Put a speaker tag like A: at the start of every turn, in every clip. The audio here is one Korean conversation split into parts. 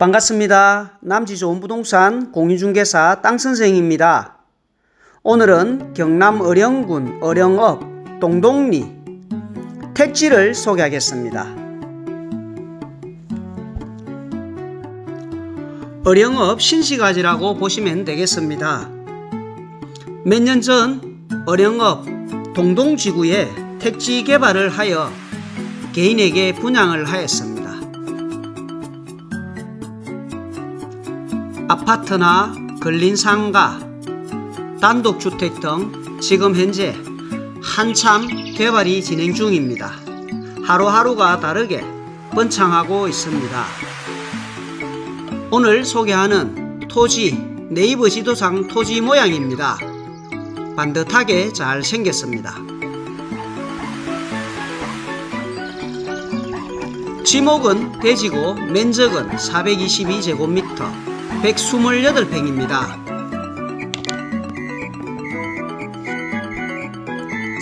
A: 반갑습니다. 남지 좋은 부동산 공인중개사 땅선생입니다. 오늘은 경남 어령군 어령읍 동동리 택지를 소개하겠습니다. 어령읍 신시가지라고 보시면 되겠습니다. 몇 년 전 어령읍 동동지구에 택지 개발을 하여 개인에게 분양을 하였습니다. 아파트나 근린 상가, 단독주택 등 지금 현재 한참 개발이 진행 중입니다. 하루하루가 다르게 번창하고 있습니다. 오늘 소개하는 토지 네이버 지도상 토지 모양입니다. 반듯하게 잘 생겼습니다. 지목은 대지고 면적은 422제곱미터 128평입니다.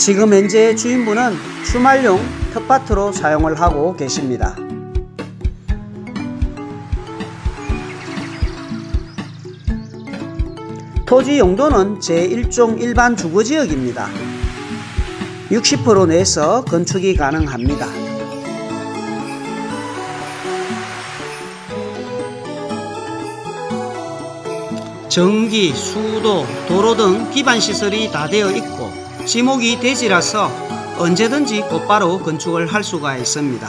A: 지금 현재 주인분은 주말용 텃밭으로 사용을 하고 계십니다. 토지 용도는 제1종 일반 주거지역입니다. 60% 내에서 건축이 가능합니다. 전기, 수도, 도로 등 기반 시설이 다 되어 있고 지목이 대지라서 언제든지 곧바로 건축을 할 수가 있습니다.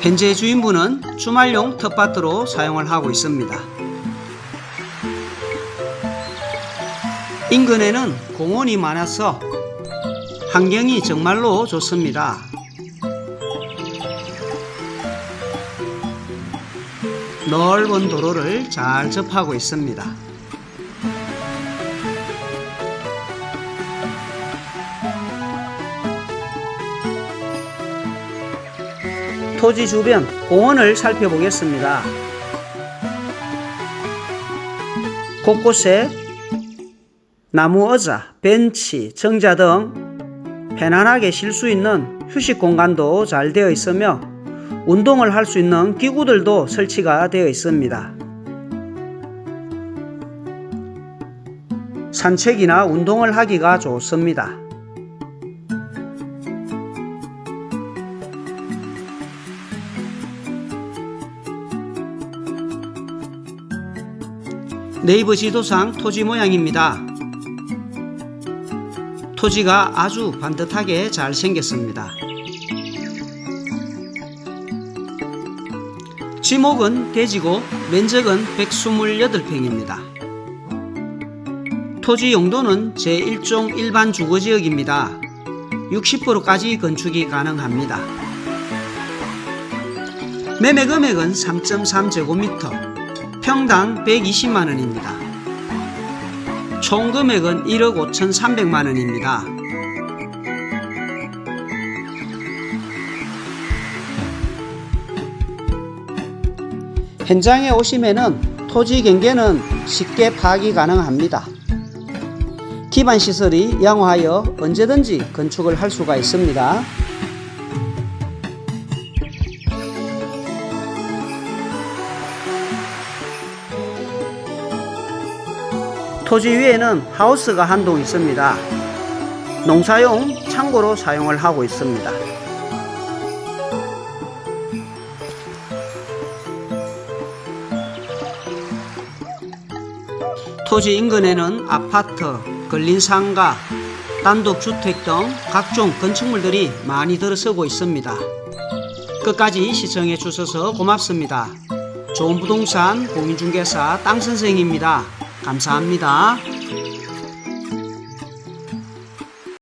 A: 현재 주인분은 주말용 텃밭으로 사용을 하고 있습니다. 인근에는 공원이 많아서 환경이 정말로 좋습니다. 넓은 도로를 잘 접하고 있습니다. 토지 주변 공원을 살펴보겠습니다. 곳곳에 나무 의자, 벤치, 정자 등 편안하게 쉴 수 있는 휴식 공간도 잘 되어 있으며 운동을 할 수 있는 기구들도 설치가 되어 있습니다. 산책이나 운동을 하기가 좋습니다. 네이버 지도상 토지 모양입니다. 토지가 아주 반듯하게 잘 생겼습니다. 지목은 대지고 면적은 128평입니다. 토지 용도는 제1종 일반 주거지역입니다. 60%까지 건축이 가능합니다. 매매 금액은 3.3제곱미터, 평당 120만원입니다. 총 금액은 1억 5,300만원입니다. 현장에 오시면은 토지 경계는 쉽게 파악이 가능합니다. 기반 시설이 양호하여 언제든지 건축을 할 수가 있습니다. 토지 위에는 하우스가 한 동 있습니다. 농사용 창고로 사용을 하고 있습니다. 토지 인근에는 아파트, 근린 상가, 단독주택 등 각종 건축물들이 많이 들어서고 있습니다. 끝까지 시청해 주셔서 고맙습니다. 좋은 부동산 공인중개사 땅선생입니다. 감사합니다.